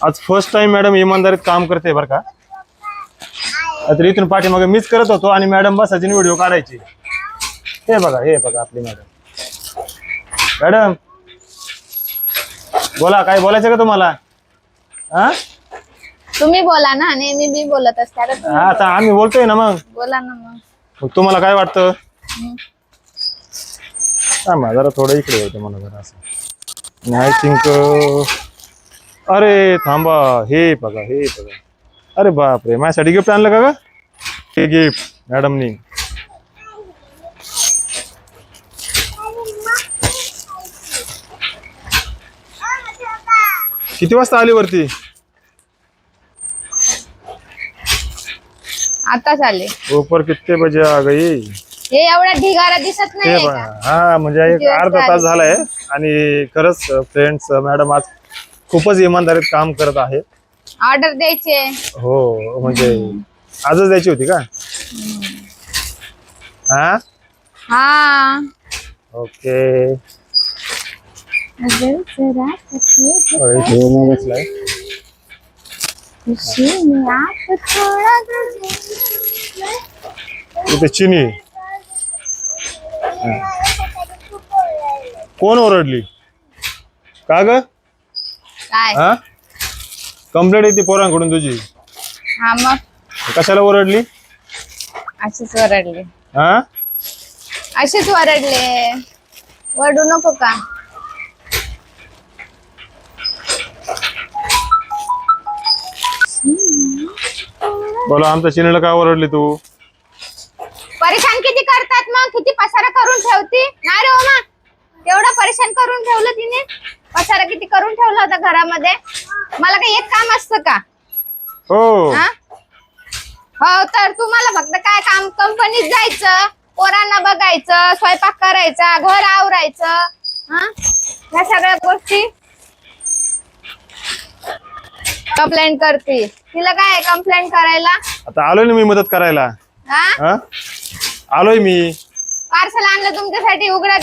आज first time madam इमानदारीत काम करते बरं का? तर इथून पाठीमागे मीच करत होतो आणि मॅडम बसायची व्हिडिओ काढायची. हे बघा हे बघा आपली मॅडम मॅडम बोला काय बोलायचं का तुम्हाला? हा? तुम्ही बोला ना नेहमी मी बोलत असते. आता तुम्ही हा, आता आम्ही बोलतोय ना मग. बोला ना मग. मग तुम्हाला काय वाटतं? थांबा जरा थोडं इकडे होतं मला जरा असं. आय थिंक अरे थांबा हे बघा हे बघा. अरे बापरे माझ्यासाठी गिफ्ट आणलं का ग? हे गिफ्ट मॅडमनी. किती वाजता आली वरती? आता चाले ऊपर कितने बजे आ गई? हे एवढा ढिगारा दिसत ते नाही हा म्हणजे एक किती अर्धा तास आली? झालाय. आणि खरंच फ्रेंड्स मॅडम आज खूपच इमानदारीत काम करत आहे. ऑर्डर द्यायचे. हो म्हणजे आजच द्यायची होती का? हा? हा. ओके. जरा इथे मग बसलाय. खुशी में आप थोड़ा इथे चिनी. हा. कोण ओरडली? का ग? काय? हा? कंप्लेंट येते पोरांकडून तुझी. हा मग? कशाला ओरडली? असेच वरडले हा? असेच वरडले वरडू नको का? बोला आमच्या चिनीला का ओरडली तू? परेशान किती करतात मग? किती पसारा करून ठेवती? नाही रे ओमा. एवढा परेशान करून ठेवलं तिने? पसारा किती करून ठेवला होता घरामध्ये? मला काही एक काम असतं का? हो. हा? हो तर तुम्हाला फक्त काय काम कंपनीत जायचं पोरांना बघायचं स्वयंपाक करायचा घर आवरायचं हा? ह्या सगळ्या गोष्टी कंप्लेंट करते तिला काय कंप्लेंट करायला? आता आलोय ना मी मदत करायला. हा? हा? आलोय मी. पार्सल आणलं तुमच्यासाठी उघडा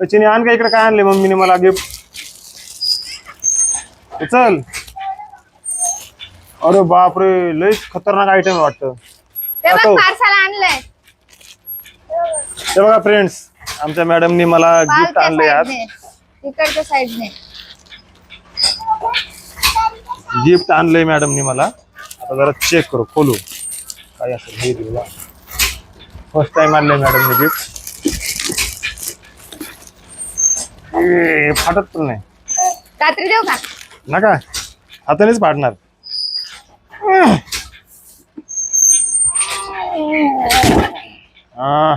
तर चिनी आण का इकडे काय आणले मम्मीने मला गिफ्ट? चल. अरे बापरे लय खतरनाक आयटम वाटतं. पार्सल आणलंय. ते बघा फ्रेंड्स आमच्या मॅडमनी मला गिफ्ट पालच्या आणले आज साईडने तिकडच्या साईडने गिफ्ट आणलंय मॅडमनी मला. आता जरा चेक करू खोलू. काय असेल हे देऊ फर्स्ट टाइम आणलंय मॅडमने गिफ्ट फाटत पण नाही. रात्री देऊ का? नका हातानेच पाडणार. हा.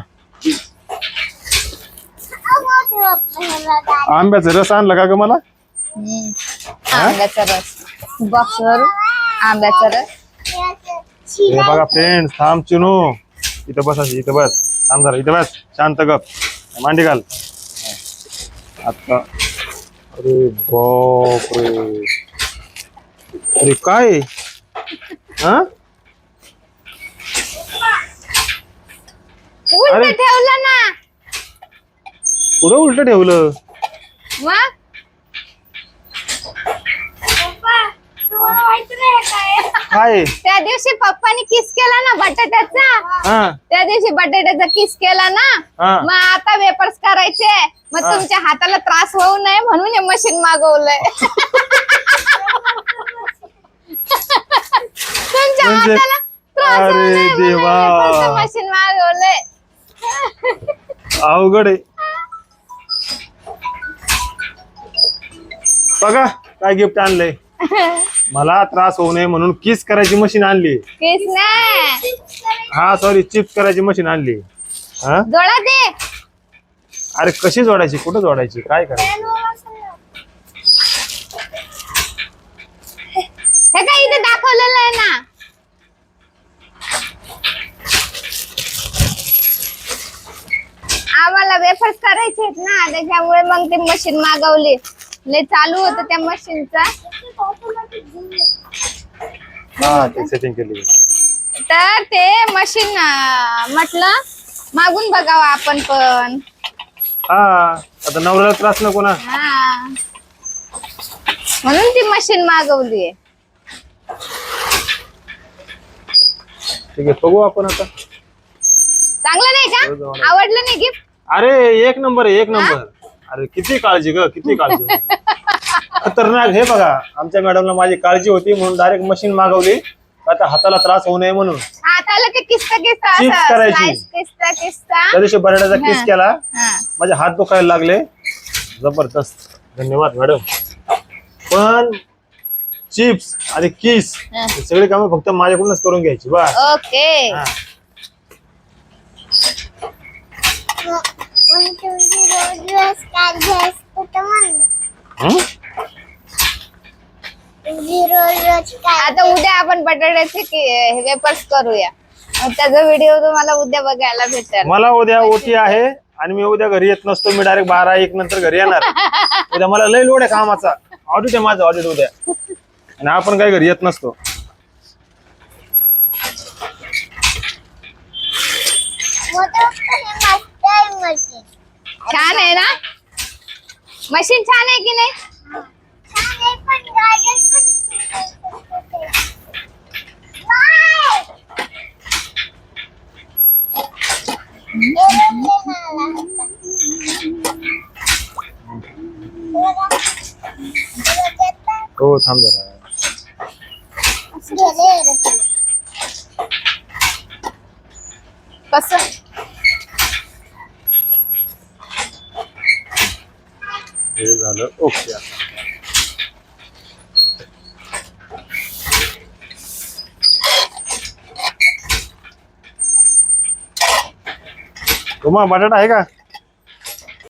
आंब्याचं रस आणलं का ग मला? आंब्याचा रस. बॉक्स वरून आंब्याचा रस. हे बघा फ्रेंड थांब चिनू. इथं बस इथं बस. थांब जरा इथं बस. शांत गप. मांडी घाल. आता अरे बाप रे अरे काय? हा? उलट. ठेवलं ना. पुढं उलट ठेवलं? मग? काय? त्या दिवशी पप्पानी किस केला ना बटाट्याचा? हा. त्या दिवशी बटाट्याचा किस केला ना? हा. मग आता वेपर्स करायचे. मग हा. तुमच्या हाताला त्रास होऊ नये म्हणून हे मशीन मागवलंय. तुमच्या म्हणजे- हाताला त्रास होऊ अरे नये म्हणून देवा. मशीन मागवलंय. अवघड आहे. बघा काय गिफ्ट आणलंय. मला त्रास होऊ नये म्हणून किस करायची मशीन आणली. किस नाही हा सॉरी चिप्स करायची मशीन आणली. हा? जोडा दे. अरे कशी जोडायची? कुठं जोडायची? काय करायची? हे काय इथे दाखवलेलं आहे ना? आम्हाला वेफर्स करायचे आहेत ना त्याच्यामुळे मग ते मशीन मागवली. लय चालू होतं त्या मशीनचा हा ते सेटिंग केली. तर ते मशीन म्हटलं मागून बघावं आपण पण. हा आता नवऱ्याला त्रास नको ना. हा. म्हणून ती मशीन मागवली. ठीक आहे बघू आपण आता. चांगलं नाही का. आवडलं नाही गिफ्ट अरे एक नंबर आहे एक नंबर अरे किती काळजी ग किती काळजी म्हणजे. खतरनाक हे बघा. आमच्या मॅडमला माझी काळजी होती म्हणून डायरेक्ट मशीन मागवली. आता हाताला त्रास होऊ नये म्हणून? हाताला ते किस्ता किस्ता Chips असं करायची. slice किस्ता किस्ता. त्या दिवशी बटाट्याचा किस. केला. हा. माझे हात दुखायला लागले. जबरदस्त. धन्यवाद मॅडम. पण चिप्स आणि किस हा. हे सगळी कामं फक्त माझ्याकडूनच करून घ्यायची. बा ओके. मग रोज रोज तर रोज आता उद्या आपण बटाट्याचे वेपर्स करूया. मग त्याचा व्हिडिओ तुम्हाला उद्या बघायला भेटेल. मला उद्या ओटी आहे आणि मी उद्या घरी येत नसतो. मी डायरेक्ट बारा एक नंतर घरी येणार उद्या मला लय लोड आहे कामाचा. ऑडिट आहे माझं ऑडिट उद्या. आणि आपण काही घरी येत नसतो. छान आहे ना? मशीन छान आहे की नाही छान आहे पण गाड्या पण बाय एरोप्लेन आला होता. बघा. बघा, देता. हो थांब जरा. कसं हे झालं ओके. तुम्हा बटाटा आहे का?